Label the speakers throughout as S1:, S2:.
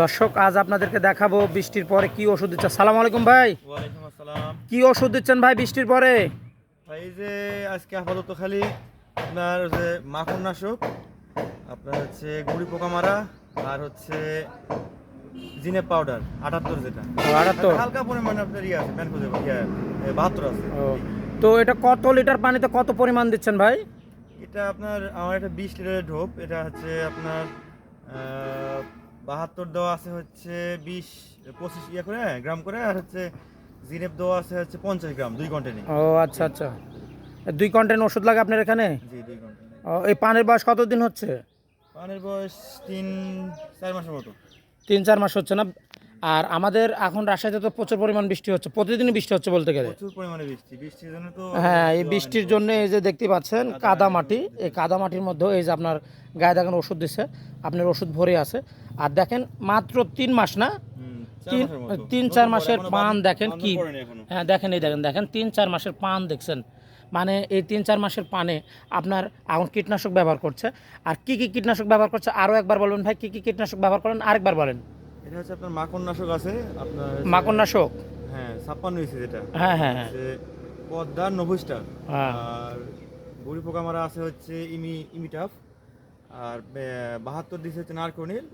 S1: দর্শক আজ আপনাদেরকে দেখাবো বৃষ্টির পরে কি ওষুধ দিচ্ছেন সালাম আলাইকুম ভাই। কি ওষুধ দিচ্ছেন ভাই বৃষ্টির পরে?
S2: ভাই এই যে আজকে আপাতত খালি আপনার যে মাখন নাশক আপনার হচ্ছে গুড়ি পোকা মারা আর হচ্ছে জিনে পাউডার আটাত্তর যেটা।
S1: আটাত্তর?
S2: হালকা পরিমাণে আপনার ইয়ে আছে প্যান খুঁজে ইয়ে বাহাত্তর আছে।
S1: তো এটা কত লিটার পানিতে কত পরিমাণ দিচ্ছেন ভাই?
S2: এটা আপনার আমার একটা বিশ লিটারের ঢোপ এটা হচ্ছে আপনার বাহাত্তর দেওয়া আছে হচ্ছে বিশ পঁচিশ ইয়ে করে গ্রাম করে আর হচ্ছে জিনেপ দেওয়া আছে হচ্ছে পঞ্চাশ গ্রাম দুই কন্টেনে
S1: ও আচ্ছা আচ্ছা। দুই কন্টেন ওষুধ লাগে আপনার এখানে?
S2: জি দুই কন্টেনে
S1: ও, এই পানের বয়স কতদিন হচ্ছে?
S2: পানের বয়স তিন চার মাসের মতো।
S1: তিন চার মাস হচ্ছে না? আর আমাদের এখন রাজশাহীতে তো প্রচুর পরিমাণ বৃষ্টি হচ্ছে। প্রতিদিনই বৃষ্টি হচ্ছে বলতে গেলে।
S2: প্রচুর পরিমাণে বৃষ্টি। বৃষ্টির জন্য তো
S1: হ্যাঁ এই বৃষ্টির জন্য এই যে দেখতে পাচ্ছেন কাদা মাটি। এই কাদা মাটির মধ্যেও এই যে আপনার গায়ে দেখেন ওষুধ দিছে আপনার ওষুধ ভরে আছে। আর দেখেন মাত্র তিন মাস না? তিন তিন চার মাসের পান দেখেন কি? হ্যাঁ দেখেন এই দেখেন দেখেন তিন চার মাসের পান দেখছেন। মানে এই তিন চার মাসের পানে আপনার এখন কীটনাশক ব্যবহার করছে। আর কি কি কীটনাশক ব্যবহার করছে? আরও একবার বলবেন ভাই কি কি কীটনাশক ব্যবহার করেন? আরেকবার বলেন।
S2: এটা হচ্ছে আপনার মাখন নাশক আছে আপনার
S1: মাকড়নাশক?
S2: হ্যাঁ ছাপ্পান্ন ইসি যেটা।
S1: হ্যাঁ হ্যাঁ হ্যাঁ।
S2: যে পদ্মার নভুস্টার।
S1: হ্যাঁ।
S2: আর বুড়ি পোকা মারা আছে হচ্ছে ইমি ইমিটাফ। আর বাহাত্তর দিছে হচ্ছে নারকনিল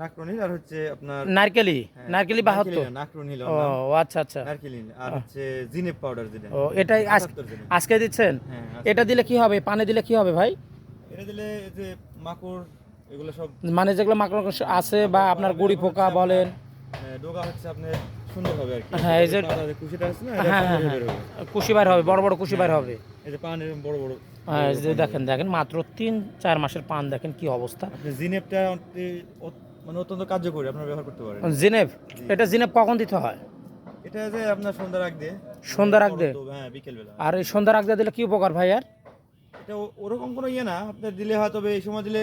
S2: নাকরনিল আর হচ্ছে আপনার
S1: নারকেলি?
S2: হ্যাঁ,
S1: নারকেলি বাহাত্তর?
S2: নাকরনিল
S1: ও আচ্ছা আচ্ছা।
S2: নারকেলিন আর হচ্ছে জিনেপ পাউডার যেটা।
S1: ও এটাই। আজকে দিচ্ছেন?
S2: হ্যাঁ
S1: এটা দিলে কি হবে? পানি দিলে কি হবে ভাই?
S2: এটা দিলে যে মাকড় এগুলো সব
S1: মানে যেগুলো মাকড় আছে বা আপনার গুড়ি পোকা বলেন।
S2: ডোগা হচ্ছে আপনার সুন্দর হবে আর কি।
S1: হ্যাঁ, এই যে-
S2: কুশিটা আছে না
S1: হ্যাঁ হ্যাঁ হ্যাঁ।
S2: হবে।
S1: কুশি বার হবে বড় বড় কুশি বার হবে।
S2: এই যে পান এরকম বড় বড়
S1: হ্যাঁ, যে দেখেন দেখেন মাত্র তিন চার মাসের পান দেখেন কি অবস্থা।
S2: জিনেপটা মানে অত্যন্ত কার্যকরী আপনারা ব্যবহার করতে পারেন।
S1: জিনেপ এটা জিনেপ কখন দিতে হয়?
S2: এটা যে আপনার সন্ধ্যার আগ দিয়ে।
S1: সন্ধ্যার আগ দিয়ে?
S2: হ্যাঁ বিকেল বেলা
S1: আর এই সন্ধ্যার আগ দিয়ে দিলে কি উপকার ভাই আর?
S2: এটা ওরকম কোনো ইয়ে না আপনার দিলে হয়তো এই সময় দিলে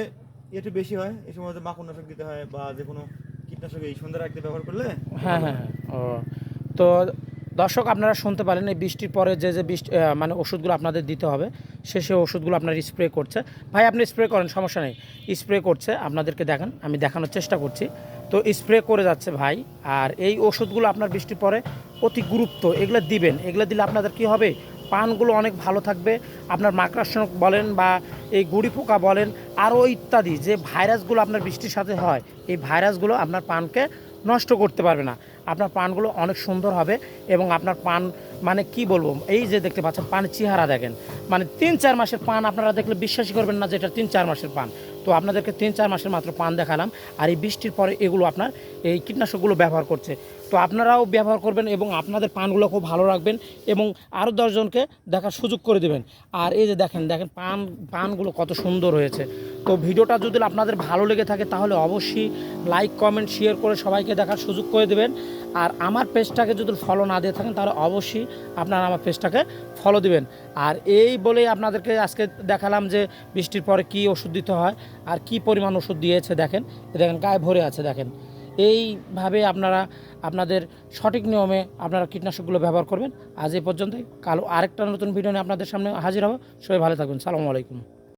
S2: একটু বেশি হয়, এই সময় মাকড়নাশক দিতে হয় বা যে কোনো কীটনাশক এই সন্ধ্যার আগ দিয়ে ব্যবহার করলে?
S1: হ্যাঁ হ্যাঁ হ্যাঁ। ও। তো দর্শক, আপনারা শুনতে পারেন এই বৃষ্টির পরে যে যে বৃষ্টি মানে ওষুধগুলো আপনাদের দিতে হবে, সে সে ওষুধগুলো আপনার স্প্রে করছে। ভাই, আপনি স্প্রে করেন, সমস্যা নেই। স্প্রে করছে, আপনাদেরকে দেখান, আমি দেখানোর চেষ্টা করছি। তো স্প্রে করে যাচ্ছে ভাই, আর এই ওষুধগুলো আপনার বৃষ্টির পরে অতি গুরুত্ব, এগুলো দিবেন। এগুলো দিলে আপনাদের কি হবে? পানগুলো অনেক ভালো থাকবে। আপনার মাকড়াশনক বলেন বা এই গুড়ি পোকা বলেন, আরও ইত্যাদি যে ভাইরাসগুলো আপনার বৃষ্টির সাথে হয়, এই ভাইরাসগুলো আপনার পানকে নষ্ট করতে পারবে না। আপনার পানগুলো অনেক সুন্দর হবে এবং আপনার পান মানে কি বলব, এই যে দেখতে পাচ্ছেন পানের চেহারা দেখেন। মানে তিন চার মাসের পান আপনারা দেখলে বিশ্বাসই করবেন না যে এটা তিন চার মাসের পান। তো আপনাদেরকে তিন, চার মাসের মাত্র পান দেখালাম। আর এই বৃষ্টির পরে এগুলো আপনার এই কীটনাশকগুলো ব্যবহার করছে। তো আপনারাও ব্যবহার করবেন এবং আপনাদের পানগুলো খুব ভালো রাখবেন এবং আরও দশজনকে দেখার সুযোগ করে দেবেন। আর এই যে দেখেন দেখেন পান, পানগুলো কত সুন্দর হয়েছে। তো ভিডিওটা যদি আপনাদের ভালো লেগে থাকে তাহলে অবশ্যই লাইক, কমেন্ট, শেয়ার করে সবাইকে দেখার সুযোগ করে দেবেন। আর আমার পেজটাকে যদি ফলো না দিয়ে থাকেন তাহলে অবশ্যই আপনারা আমার পেজটাকে ফলো দিবেন। আর এই বলেই আপনাদেরকে আজকে দেখালাম যে বৃষ্টির পরে কি ওষুধ দিতে হয়। আর কি পরিমাণ ওষুধ দিয়েছে দেখেন। দেখেন, গায়ে ভরে আছে দেখেন। এইভাবে আপনারা, আপনাদের সঠিক নিয়মে আপনারা কীটনাশকগুলো ব্যবহার করবেন। আজ এই পর্যন্তই। কাল আরেকটা নতুন ভিডিও নিয়ে আপনাদের সামনে হাজির হব। সবাই ভালো থাকবেন। সালামু আলাইকুম।